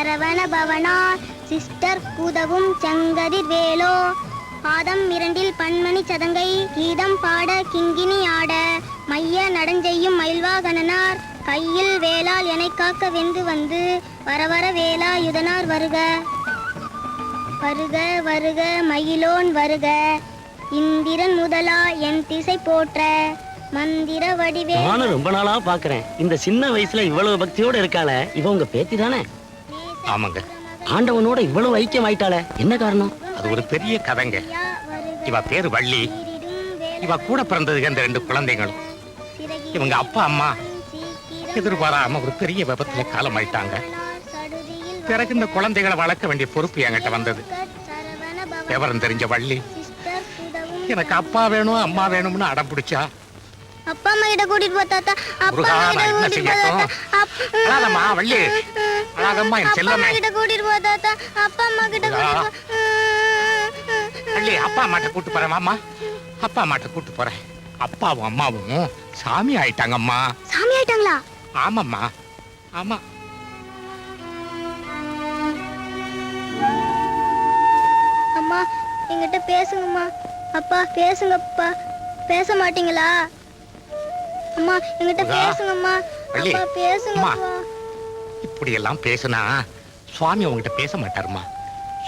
சரவண பவனா sister கூதவும் செங்கதிர் வேலோ. பாதம் இரண்டில் பன்மணி சதங்கை கீதம் பாட கிங்கினி ஆட. மைய நடஞ்செய்யும் மயில்வாகனனார் கையில் வேளால் எனை காக்க வெந்து வந்து வரவர வேலா யுதனார் வருக. வருக வருக மயிலோன் வருக. இந்திரன் முதலா என் திசை போற்ற. மந்திர வடிவே நானும் ரொம்ப நாளா பாக்குறேன். இந்த சின்ன வயசுல இவ்வளவு பக்தியோட இருக்காள இவ உங்க பேத்தி தானே ஆமாங்க. ஆண்டவனோட இவ்வளவு ஐக்கியம் ஆயிட்டாளே என்ன காரணம்? அது ஒரு பெரிய கதைங்க. இவ பேரு வள்ளி. இவ கூட பிறந்ததுக்கு அந்த ரெண்டு குழந்தைகளும் இவங்க அப்பா அம்மா எதிர்பாராம ஒரு பெரிய விபத்துல காலமாயிட்டாங்க. பிறகு இந்த குழந்தைகளை வளர்க்க வேண்டிய பொறுப்பு என்கிட்ட வந்தது. விவரம் தெரிஞ்ச வள்ளி எனக்கு அப்பா வேணும் அம்மா வேணும்னு அடம் பிடிச்சா அப்பா அம்மா கிட்ட கூட்டிட்டு போ தாத்தா. அப்பா முருகா, அம்மா கிட்ட நான் என்ன கூட்டிட்டு போ செய்யட்டும்? தாத்தா. அப்- அழாதம்மா, வள்ளி. அழாதம்மா, என் அப்பா செல்லமே. அம்மா கிட்ட கூட்டிட்டு போ தாத்தா. அப்பா அம்மா கிட்ட முருகா. கூட்டிட்டு போ. வள்ளி அப்பா அம்மாட்ட கூட்டு போறேன் மாமா அப்பா அம்மாட்ட கூட்டு போறேன். அப்பாவும் அம்மாவும் சாமி ஆயிட்டாங்கம்மா. சாமி ஆயிட்டாங்களா? ஆமாம்மா. ஆமா. அம்மா என்கிட்ட பேசுங்கம்மா. அப்பா பேசுங்கப்பா. பேச மாட்டீங்களா? அம்மா என்கிட்ட முருகா. பேசுங்கம்மா. வள்ளி. அப்பா பேசுங்கப்பா இப்படி எல்லாம் பேசுனா சுவாமி உங்ககிட்ட பேச மாட்டாருமா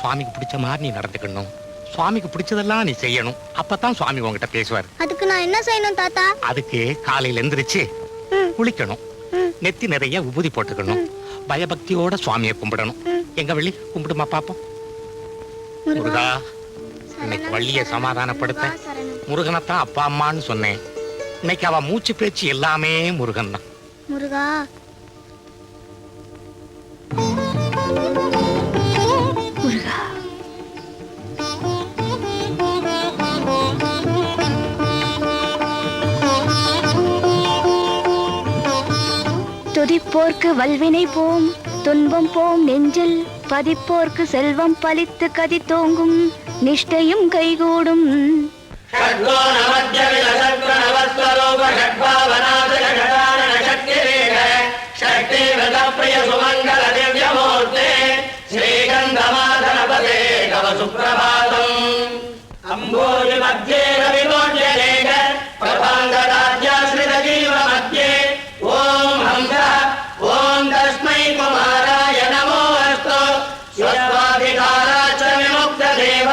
சுவாமிக்கு பிடிச்ச மாதிரி நீ நடந்துக்கணும். சுவாமிக்கு பிடிச்சதெல்லாம் நீ செய்யணும். அப்பதான் சுவாமி உங்ககிட்ட பேசுவார். அதுக்கு நான் என்ன செய்யணும் தாத்தா? அதுக்கு காலையில எந்திரிச்சு ம். குளிக்கணும். ம். நெத்தி நிறைய உபூதி போட்டுக்கணும். பயபக்தியோட சுவாமியை கும்பிடணும். ம். எங்க வள்ளி? கும்பிடுமா பாப்போம். முருகா இன்னைக்கு வள்ளிய சமாதானப்படுத்த சரணம். முருகனைத்தான் அப்பா அம்மான்னு சொன்னேன். இன்னைக்கு அவ மூச்சு பேச்சு எல்லாமே முருகன் தான். முருகா. துதிப்போர்க்கு வல்வினை போம் துன்பம் போம் நெஞ்சில் பதிப்போர்க்கு செல்வம் பலித்து கதி தோங்கும் நிஷ்டையும் கைகூடும். శ్రీవ్రతప్రియసుమంగళదివ్యమూర్తే శ్రీగంధమాధనపదే కవ సుప్రభాతం అంబోజి మధ్యే రవిమోర్జలేక ప్రభాంగరాజ్యాశ్రితజీవ మధ్యే ఓం హంస ఓం తస్మై కుమారాయ నమో అస్తు స్వస్వాధికారాచ విముక్త దేవ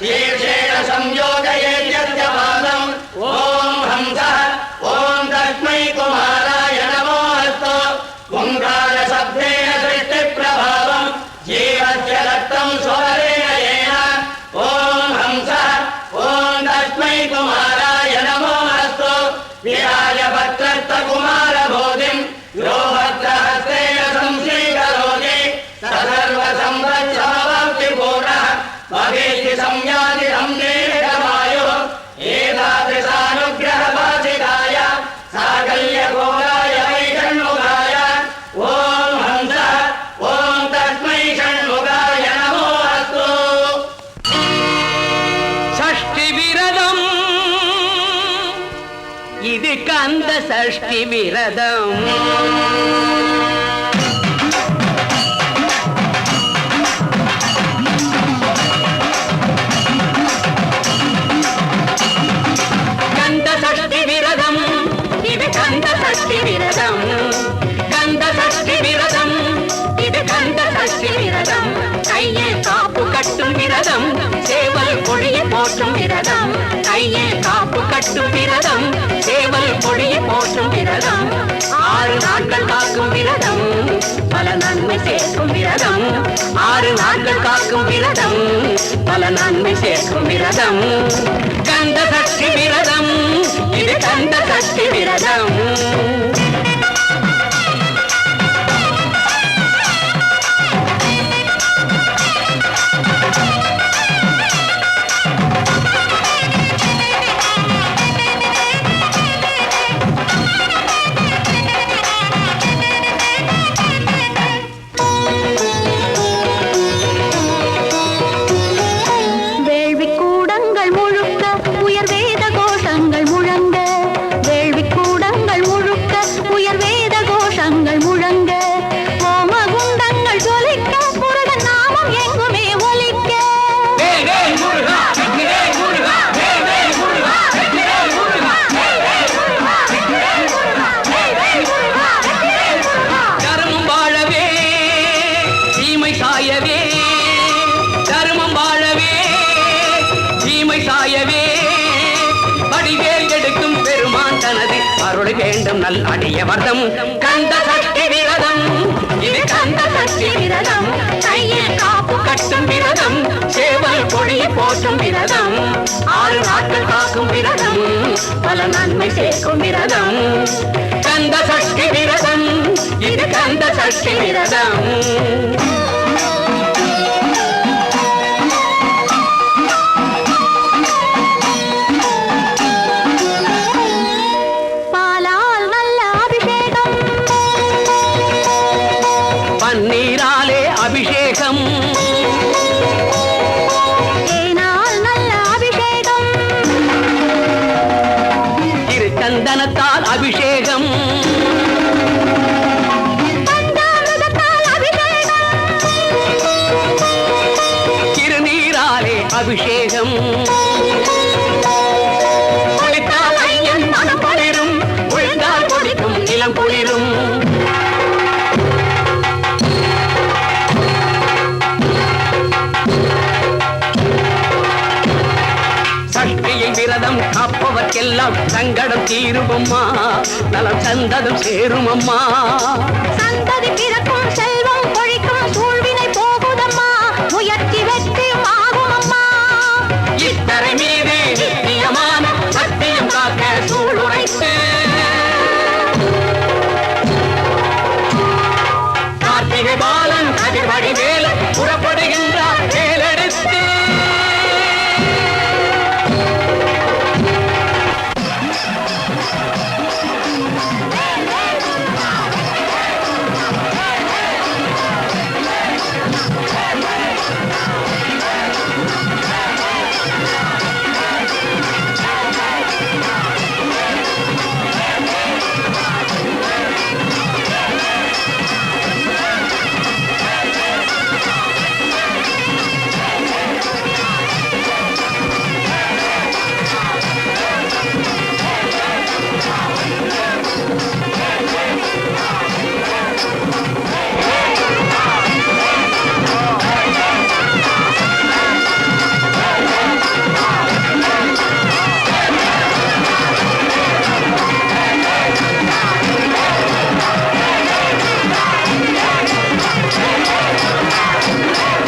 శీర్షేణ సంయోగయేత్యర్థమా இது கந்த சஷ்டி விரதம் கந்த சஷ்டி விரதம் இது கந்த சஷ்டி விரதம் கந்த சஷ்டி விரதம் இது கந்த சஷ்டி விரதம் கையே காப்பு கட்டும் விரதம் கையில் காப்பு கட்டும் விரதம் சேவல் பொழியை போற்றும் விரதம் ஆறு நாட்கள் காக்கும் விரதம் பல நன்மை சேர்க்கும் விரதம் ஆறு நாட்கள் காக்கும் விரதம் பல நன்மை சேர்க்கும் விரதம். கந்த சக்தி விரதம் இது கந்த சக்தி விரதம். வேண்டும் நல் அடிய அடியவர்தம் கந்த சஷ்டி விரதம். இது கந்த சஷ்டி விரதம். கையில் காப்பு கட்டும் விரதம். சேவல் கொடியை போற்றும் விரதம். ஆறு நாட்கள் காக்கும் விரதம். பல நன்மை சேர்க்கும் விரதம். கந்த சஷ்டி விரதம். இது கந்த சஷ்டி விரதம். சங்கடம் தீருமம்மா. நலம் தந்ததும் சேருமம்மா. சந்ததி பிறக்கும்